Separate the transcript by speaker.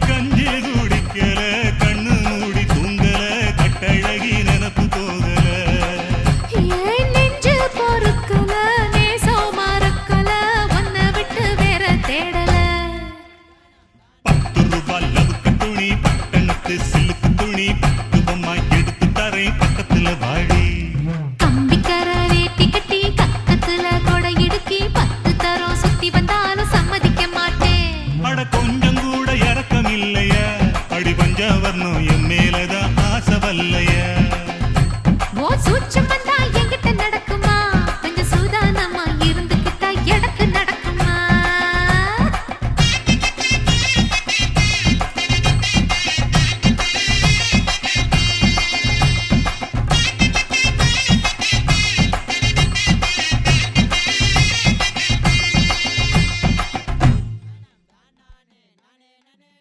Speaker 1: i gun. ಬರ್ನು ಎಮ್ಮೇಲದ ಆಸವಲ್ಲಯ್ಯ